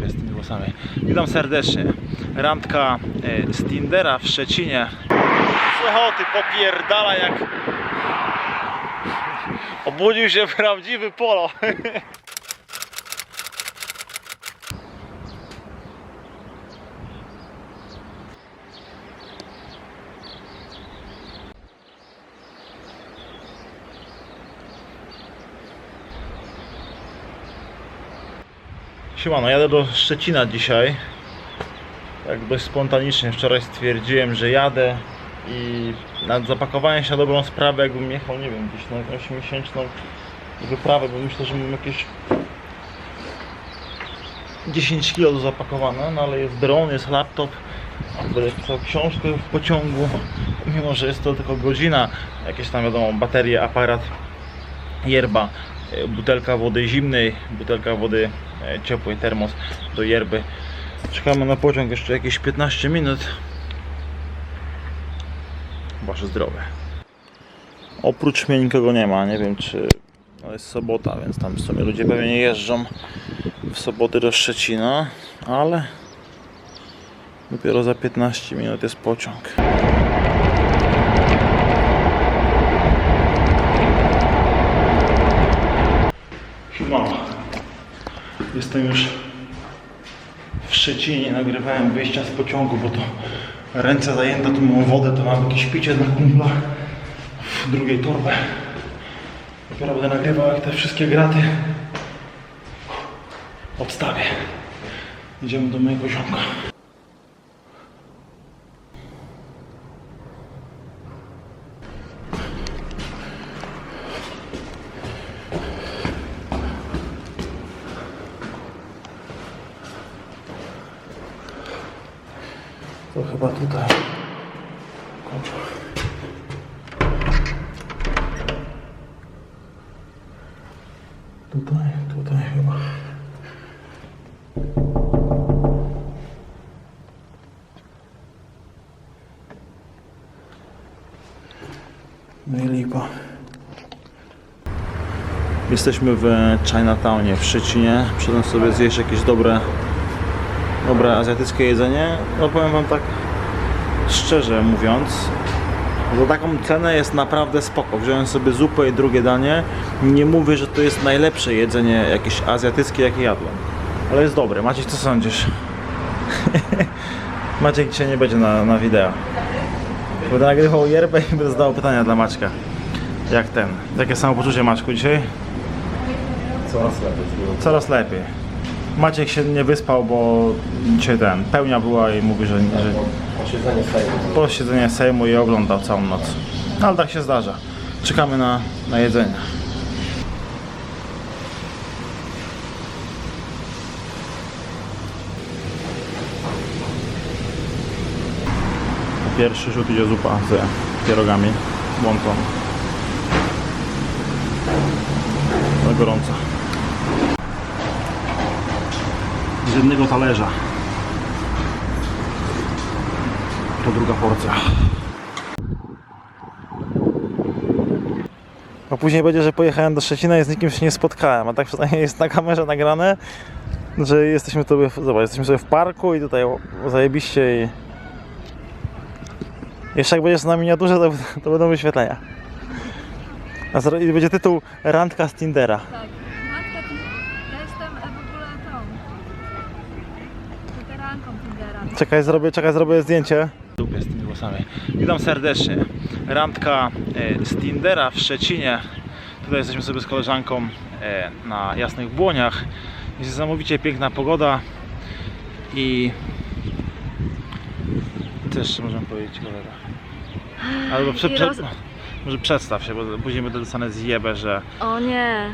dupie z tymi włosami. Witam serdecznie. Randka e, z Tindera w Szczecinie. Słuchoty popierdala jak... Obudził się prawdziwy polo. Siemano, jadę do Szczecina dzisiaj. Tak dość spontanicznie. Wczoraj stwierdziłem, że jadę i nad zapakowaniem się na dobrą sprawę, jakbym jechał, nie wiem, gdzieś na jakąś miesięczną wyprawę, bo myślę, że mam jakieś 10 kg do zapakowane, no ale jest dron, jest laptop, będę pisał książkę w pociągu, mimo że jest to tylko godzina, jakieś tam wiadomo, baterie, aparat, yerba, butelka wody zimnej, butelka wody e, ciepłej, termos do yerby. Czekamy na pociąg jeszcze jakieś 15 minut. Wasze zdrowie. Oprócz mnie nikogo nie ma, nie wiem czy no jest sobota, więc tam w sumie ludzie pewnie nie jeżdżą w soboty do Szczecina, ale dopiero za 15 minut jest pociąg. Siemano. Jestem już w Szczecinie, nagrywałem wyjścia z pociągu, bo to ręce zajęte, tu mam wodę, to mam jakieś picie dla kumpla w drugiej torbę. Dopiero będę nagrywał jak te wszystkie graty odstawię. Idziemy do mojego ziomka. Chyba tutaj. Tutaj, tutaj chyba. No i lipa. Jesteśmy w Chinatownie w Szczecinie. Przyszedłem sobie zjeść jakieś dobre, dobre azjatyckie jedzenie. No powiem wam tak szczerze mówiąc, za taką cenę jest naprawdę spoko. Wziąłem sobie zupę i drugie danie. Nie mówię, że to jest najlepsze jedzenie jakieś azjatyckie, jakie jadłem. Ale jest dobre. Maciek, co sądzisz? Maciek dzisiaj nie będzie na, na wideo. Będę nagrywał yerbę i będę zadawał pytania dla Maćka. Jak ten? Jakie samopoczucie Maćku dzisiaj? Coraz lepiej. Coraz lepiej. Maciek się nie wyspał, bo dzisiaj ten, pełnia była i mówi, że, że Posiedzenie Sejmu. posiedzenie Sejmu i oglądał całą noc. No, Ale tak się zdarza. Czekamy na, na jedzenie. Pierwszy rzut idzie zupa z pierogami, łąką. Na gorąco. Z jednego talerza. To druga porcja. A później będzie, że pojechałem do Szczecina i z nikim się nie spotkałem, a tak przynajmniej jest na kamerze nagrane, że jesteśmy sobie, zobacz, jesteśmy sobie w parku i tutaj zajebiście i... Jeszcze jak będziesz na miniaturze, to, to będą wyświetlenia. I będzie tytuł Randka z Tindera. Tak. Matka, ty, ja jestem e, w ogóle tą weteranką Tindera. Czekaj, zrobię, czekaj, zrobię zdjęcie. Dupie z tymi włosami. Witam serdecznie. Randka e, z Tindera w Szczecinie. Tutaj jesteśmy sobie z koleżanką e, na Jasnych Błoniach. Jest niesamowicie piękna pogoda i co jeszcze możemy powiedzieć kolega? Albo prze, prze, roz- może przedstaw się, bo później będę dostanę zjebę, że O nie.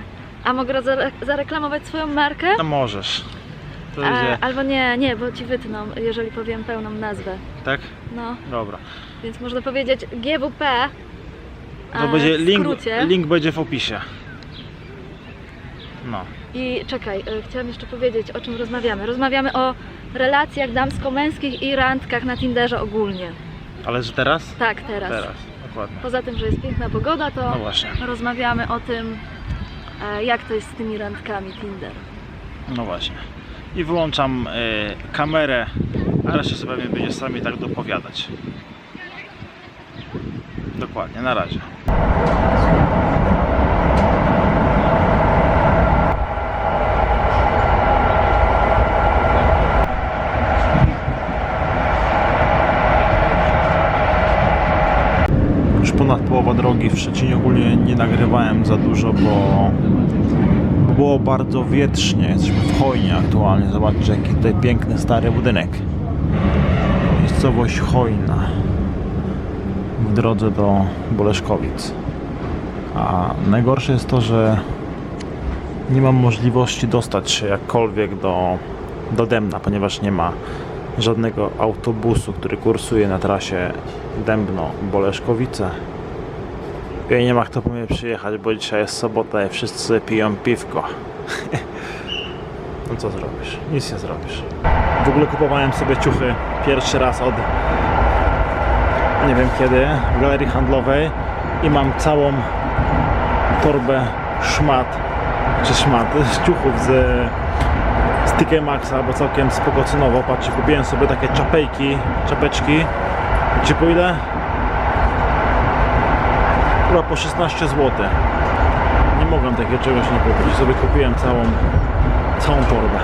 A mogę zare zareklamować swoją markę? no możesz. To A, będzie, albo nie, nie, bo ci wytną, jeżeli powiem pełną nazwę. tak? No, Dobra. więc można powiedzieć GWP. To a, będzie w link, skrócie. link będzie w opisie. No. I czekaj, e, chciałam jeszcze powiedzieć, o czym rozmawiamy. Rozmawiamy o relacjach damsko-męskich i randkach na Tinderze ogólnie. Ale że teraz? Tak, teraz. Teraz, dokładnie. Poza tym, że jest piękna pogoda, to No właśnie. rozmawiamy o tym, e, jak to jest z tymi randkami Tinder. No właśnie. I wyłączam y, kamerę, a resztę sobie pewnie będzie sami tak dopowiadać. Dokładnie, na razie. Już ponad połowa drogi w Szczecinie ogólnie nie nagrywałem za dużo, bo było bardzo wietrznie. Jesteśmy w Chojnie aktualnie. Zobaczcie jaki tutaj piękny stary budynek. Miejscowość Chojna w drodze do Boleszkowic. A najgorsze jest to, że nie mam możliwości dostać się jakkolwiek do, do Demna, ponieważ nie ma żadnego autobusu, który kursuje na trasie Dębno-Boleszkowice. I nie ma kto po mnie przyjechać, bo dzisiaj jest sobota i wszyscy piją piwko. no co zrobisz? Nic nie zrobisz. W ogóle kupowałem sobie ciuchy pierwszy raz od nie wiem kiedy w galerii handlowej i mam całą torbę szmat czy szmat z ciuchów z z TK Maxa, bo całkiem spoko cenowo. Patrzcie, kupiłem sobie takie czapejki, czapeczki. Gdzie po ile? Chyba po 16 zł. Nie mogłem takiego czegoś nie kupić. Sobie kupiłem całą, całą torbę.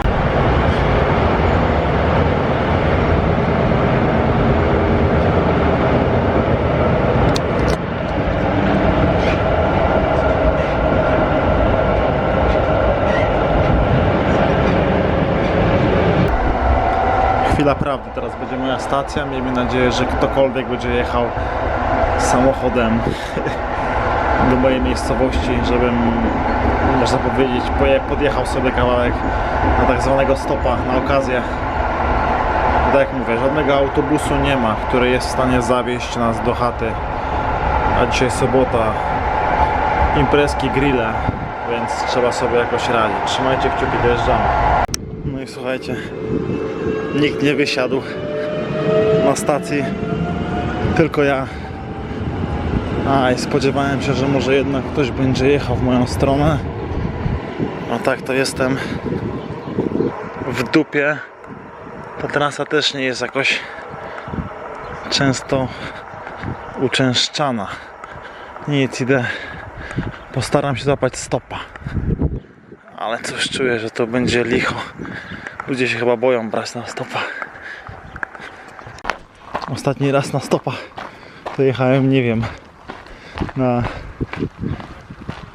Chwila prawdy, teraz będzie moja stacja. Miejmy nadzieję, że ktokolwiek będzie jechał samochodem do mojej miejscowości, żebym, można powiedzieć, podjechał sobie kawałek na tak zwanego stopa, na okazję. Tak jak mówię, żadnego autobusu nie ma, który jest w stanie zawieźć nas do chaty. A dzisiaj sobota, imprezki, grille, więc trzeba sobie jakoś radzić. Trzymajcie kciuki, dojeżdżamy. No i słuchajcie, nikt nie wysiadł na stacji, tylko ja. A i spodziewałem się, że może jednak ktoś będzie jechał w moją stronę. A tak to jestem w dupie. Ta trasa też nie jest jakoś często uczęszczana. Nic, idę. Postaram się złapać stopa. Ale coś czuję, że to będzie licho. Ludzie się chyba boją brać na stopa. Ostatni raz na stopa to jechałem, nie wiem, na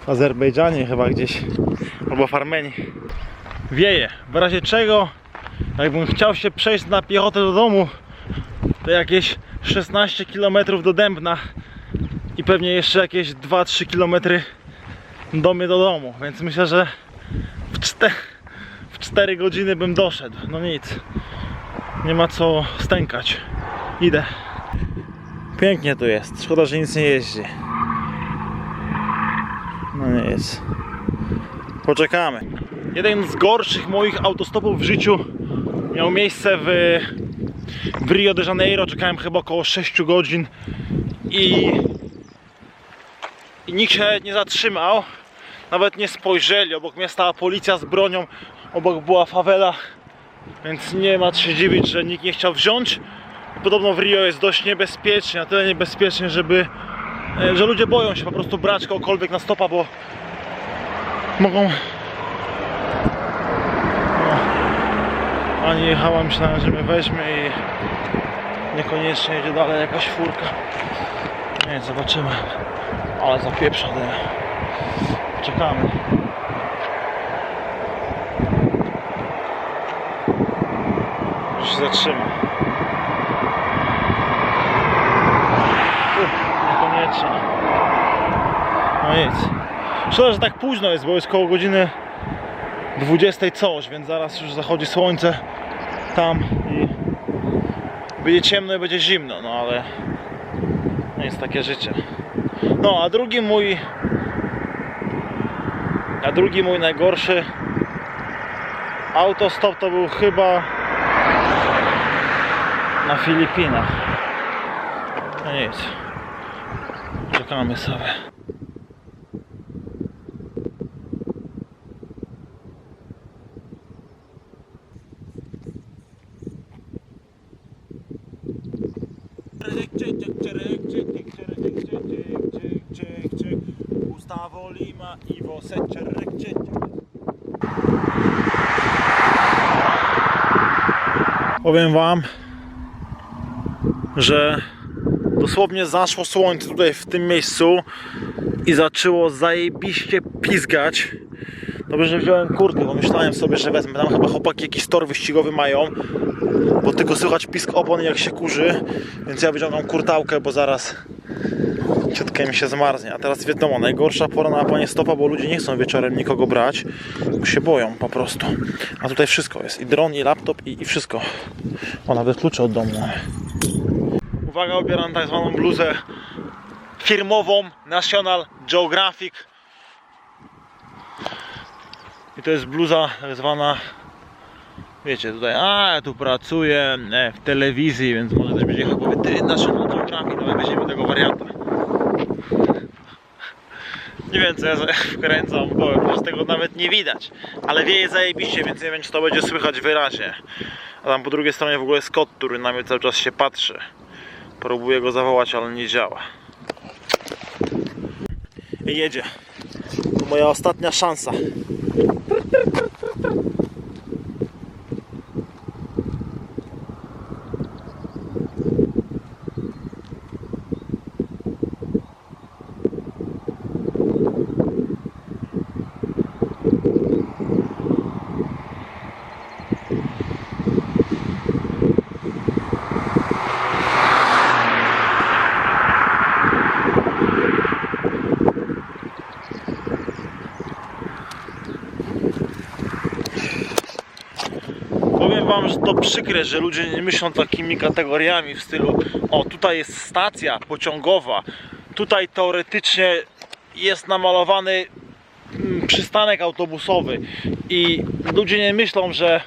Azerbejdżanie chyba gdzieś, albo w Armenii. Wieje, w razie czego, jakbym chciał się przejść na piechotę do domu, to jakieś 16 km do Dębna i pewnie jeszcze jakieś 2-3 km do mnie do domu, więc myślę, że w 4, w 4 godziny bym doszedł. No nic, nie ma co stękać. Idę. Pięknie tu jest. Szkoda, że nic nie jeździ. Jest. Poczekamy. Jeden z gorszych moich autostopów w życiu miał miejsce w, w Rio de Janeiro. Czekałem chyba około 6 godzin i, i nikt się nie zatrzymał. Nawet nie spojrzeli. Obok mnie stała policja z bronią, obok była fawela, więc nie ma się dziwić, że nikt nie chciał wziąć. Podobno w Rio jest dość niebezpiecznie, na tyle niebezpiecznie, żeby e, że ludzie boją się po prostu brać kogokolwiek na stopa, bo mogą Ani jechała, myślałem, że my weźmie i niekoniecznie jedzie dalej jakaś furka. Nie, zobaczymy. Ale zapieprza ten. Czekamy. Już się zatrzyma. Uff, Niekoniecznie. No nic. Szkoda, że tak późno jest, bo jest koło godziny 20 coś, więc zaraz już zachodzi słońce tam i będzie ciemno i będzie zimno, no ale jest takie życie. No, a drugi mój a drugi mój najgorszy autostop to był chyba na Filipinach. No nic. Czekamy sobie. Gustavo Lima, Iwo Secerek, czerek. Powiem wam, że dosłownie zaszło słońce tutaj w tym miejscu i zaczęło zajebiście pizgać. Dobrze, że wziąłem kurtkę, bo myślałem sobie, że wezmę. Tam chyba chłopaki jakiś tor wyścigowy mają, bo tylko słychać pisk opon jak się kurzy, więc ja wyciągam kurtałkę, bo zaraz ciotka mi się zmarznie. A teraz wiadomo, najgorsza pora na łapanie stopa, bo ludzie nie chcą wieczorem nikogo brać, bo się boją po prostu. A tutaj wszystko jest, i dron, i laptop, i, i wszystko. O, nawet klucze od domu. Uwaga, obieram tak zwaną bluzę firmową National Geographic. I to jest bluza tak zwana, wiecie, tutaj, a ja tu pracuję e, w telewizji, więc może też będzie chyba National Geographic, no weźmiemy tego warianta. Nie wiem co ja wkręcam, bo z tego nawet nie widać. Ale wieje zajebiście, więc nie wiem czy to będzie słychać wyraźnie. A tam po drugiej stronie w ogóle jest kot, który na mnie cały czas się patrzy. Próbuję go zawołać, ale nie działa. I jedzie. To moja ostatnia szansa. Powiem wam, że to przykre, że ludzie nie myślą takimi kategoriami w stylu o tutaj jest stacja pociągowa, tutaj teoretycznie jest namalowany mm, przystanek autobusowy i ludzie nie myślą, że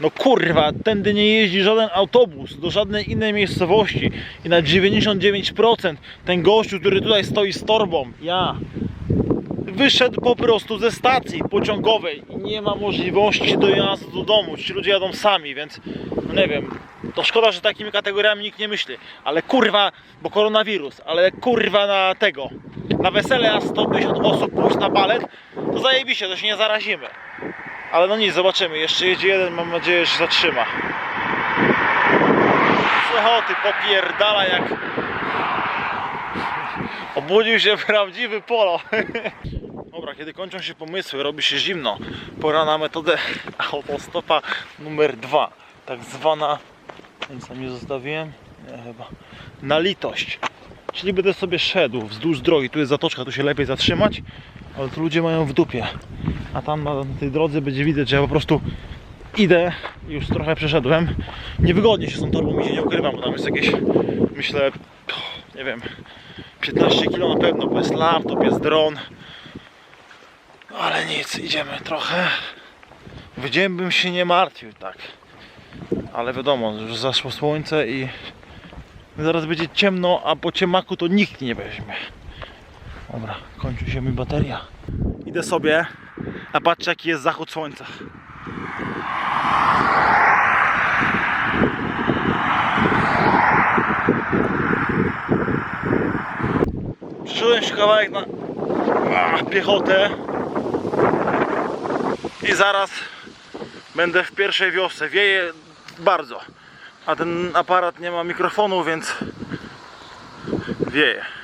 no kurwa, tędy nie jeździ żaden autobus do żadnej innej miejscowości i na 99% ten gościu, który tutaj stoi z torbą, ja wyszedł po prostu ze stacji pociągowej i nie ma możliwości dojazdu do domu. Ci ludzie jadą sami, więc no nie wiem. To szkoda, że takimi kategoriami nikt nie myśli. Ale kurwa, bo koronawirus, ale kurwa na tego. Na wesele a 150 osób pójść na balet, to zajebiście, to się nie zarazimy. Ale no nic, zobaczymy. Jeszcze jedzie jeden, mam nadzieję, że się zatrzyma. Słuchoty popierdala jak... Obudził się prawdziwy polo. Dobra, kiedy kończą się pomysły, robi się zimno. Pora na metodę autostopa numer dwa. Tak zwana, nic tam nie zostawiłem, nie chyba, na litość. Czyli będę sobie szedł wzdłuż drogi. Tu jest zatoczka, tu się lepiej zatrzymać, ale tu ludzie mają w dupie. A tam na tej drodze będzie widać, że ja po prostu idę, już trochę przeszedłem. Niewygodnie się z tą torbą idzie, nie ukrywam, bo tam jest jakieś, myślę, nie wiem, 15 kg na pewno, bo jest laptop, jest dron. Ale nic, idziemy trochę. W dzień bym się nie martwił, tak. Ale wiadomo, już zaszło słońce i zaraz będzie ciemno, a po ciemaku to nikt nie weźmie. Dobra, kończy się mi bateria. Idę sobie, a patrzę jaki jest zachód słońca. Przyszedłem się kawałek na piechotę i zaraz będę w pierwszej wiosce. Wieje bardzo, a ten aparat nie ma mikrofonu, więc wieje.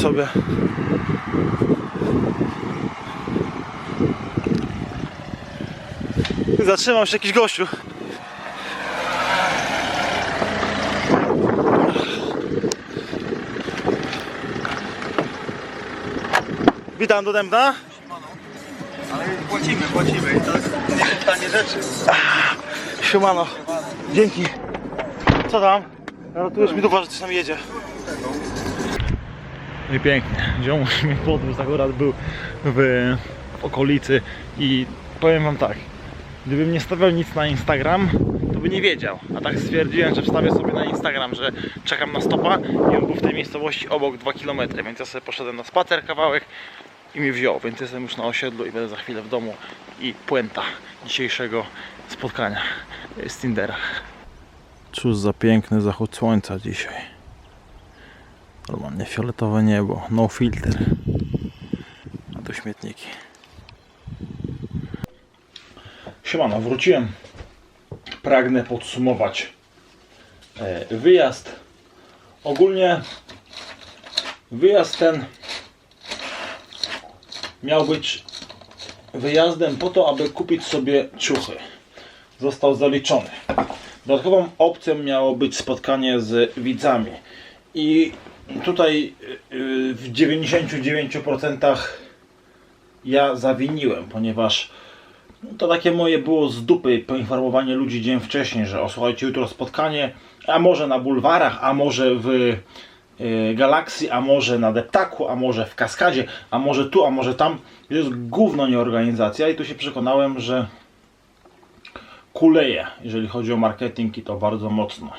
Sobie. Zatrzymał się jakiś gościu. Witam do Dębna. Ale płacimy, płacimy i to jest niepytanie rzeczy. Siemano. Dzięki. Co tam? Ratujesz mi ducha, że coś tam jedzie. No i pięknie. Ziomuś mnie podróż akurat był w okolicy i powiem wam tak. Gdybym nie stawiał nic na Instagram, to by nie wiedział. A tak stwierdziłem, że wstawię sobie na Instagram, że czekam na stopa i on był w tej miejscowości obok 2 km, więc ja sobie poszedłem na spacer kawałek i mi wziął, więc jestem już na osiedlu i będę za chwilę w domu i puenta dzisiejszego spotkania z Tindera. Cóż za piękny zachód słońca dzisiaj. Normalnie fioletowe niebo, no filter. A to śmietniki. Siemano, wróciłem. Pragnę podsumować e, wyjazd. Ogólnie wyjazd ten miał być wyjazdem po to, aby kupić sobie ciuchy. Został zaliczony. Dodatkową opcją miało być spotkanie z widzami. I tutaj y, w 99% ja zawiniłem, ponieważ to takie moje było z dupy poinformowanie ludzi dzień wcześniej, że o słuchajcie, jutro spotkanie, a może na bulwarach, a może w y, Galaksji, a może na Deptaku, a może w Kaskadzie, a może tu, a może tam. To jest gówno nie organizacja i tu się przekonałem, że kuleje, jeżeli chodzi o marketing i to bardzo mocno.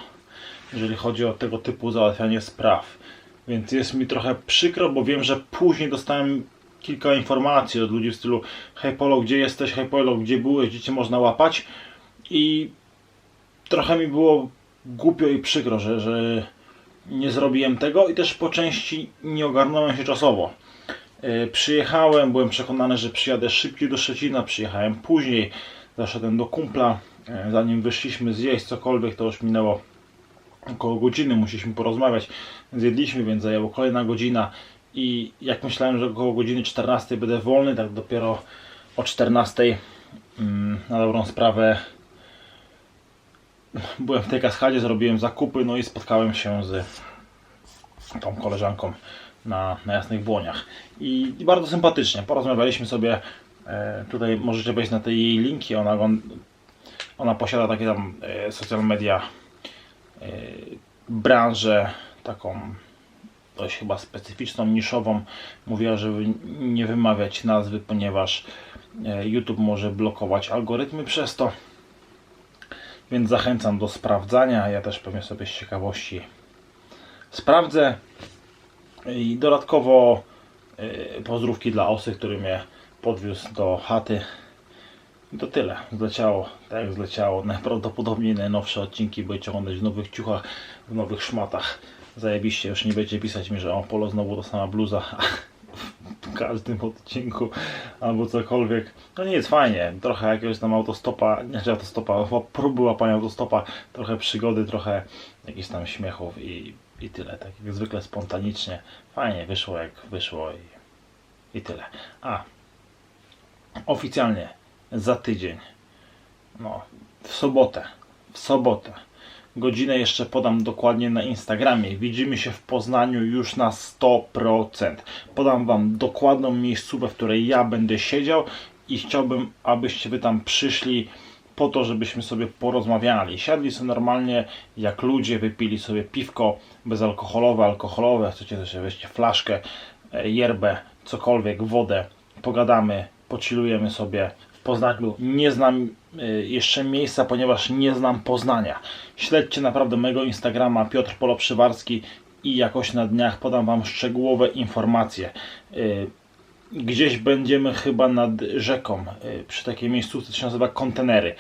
Jeżeli chodzi o tego typu załatwianie spraw. Więc jest mi trochę przykro, bo wiem, że później dostałem kilka informacji od ludzi w stylu hej Polo, gdzie jesteś, hej Polo, gdzie byłeś, gdzie cię można łapać? I trochę mi było głupio i przykro, że, że nie zrobiłem tego i też po części nie ogarnąłem się czasowo. Yy, Przyjechałem, byłem przekonany, że przyjadę szybciej do Szczecina, przyjechałem później, zaszedłem do kumpla, yy, zanim wyszliśmy zjeść cokolwiek, to już minęło około godziny, musieliśmy porozmawiać, zjedliśmy, więc zajęło kolejna godzina i jak myślałem, że około godziny 14 będę wolny, tak dopiero o 14 mm, na dobrą sprawę byłem w tej kaskadzie, zrobiłem zakupy, no i spotkałem się z tą koleżanką na, na Jasnych Błoniach. I, I bardzo sympatycznie, porozmawialiśmy sobie, e, tutaj możecie wejść na te jej linki, ona, ona posiada takie tam e, social media, branżę taką dość chyba specyficzną, niszową. Mówiła, żeby nie wymawiać nazwy, ponieważ e, YouTube może blokować algorytmy przez to. Więc zachęcam do sprawdzania. Ja też pewnie sobie z ciekawości sprawdzę. I dodatkowo e, pozdrówki dla osy, który mnie podwiózł do chaty. I to tyle. Zleciało, tak jak zleciało. Najprawdopodobniej najnowsze odcinki będziecie oglądać w nowych ciuchach, w nowych szmatach. Zajebiście, już nie będziecie pisać mi, że o Polo znowu ta sama bluza w każdym odcinku albo cokolwiek. No nie jest fajnie, trochę jakiegoś tam autostopa, nie znaczy autostopa, chyba próby łapania autostopa, trochę przygody, trochę jakichś tam śmiechów i, i tyle, tak jak zwykle spontanicznie. Fajnie wyszło jak wyszło i, i tyle. A, oficjalnie za tydzień, no w sobotę, w sobotę Godzinę jeszcze podam dokładnie na Instagramie. Widzimy się w Poznaniu już na 100%. Podam Wam dokładną miejscówkę, w której ja będę siedział i chciałbym, abyście Wy tam przyszli po to, żebyśmy sobie porozmawiali. Siadli sobie normalnie jak ludzie, wypili sobie piwko bezalkoholowe, alkoholowe, chcecie też weźcie flaszkę, e, yerbę, cokolwiek, wodę, pogadamy, pochillujemy sobie Poznaniu. Nie znam y, jeszcze miejsca, ponieważ nie znam Poznania. Śledźcie naprawdę mojego Instagrama Piotr Polo Przywarski i jakoś na dniach podam Wam szczegółowe informacje. Y, Gdzieś będziemy chyba nad rzeką, y, przy takiej miejscówce, co się nazywa kontenery.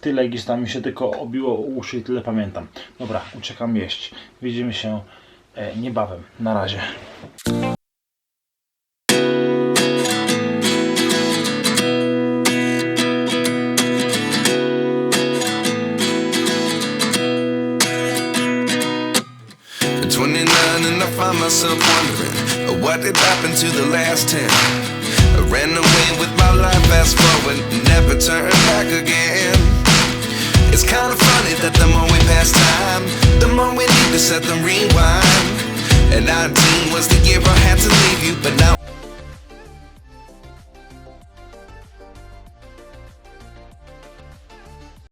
Tyle gdzieś tam mi się tylko obiło uszy i tyle pamiętam. Dobra, uciekam jeść. Widzimy się e, niebawem. Na razie.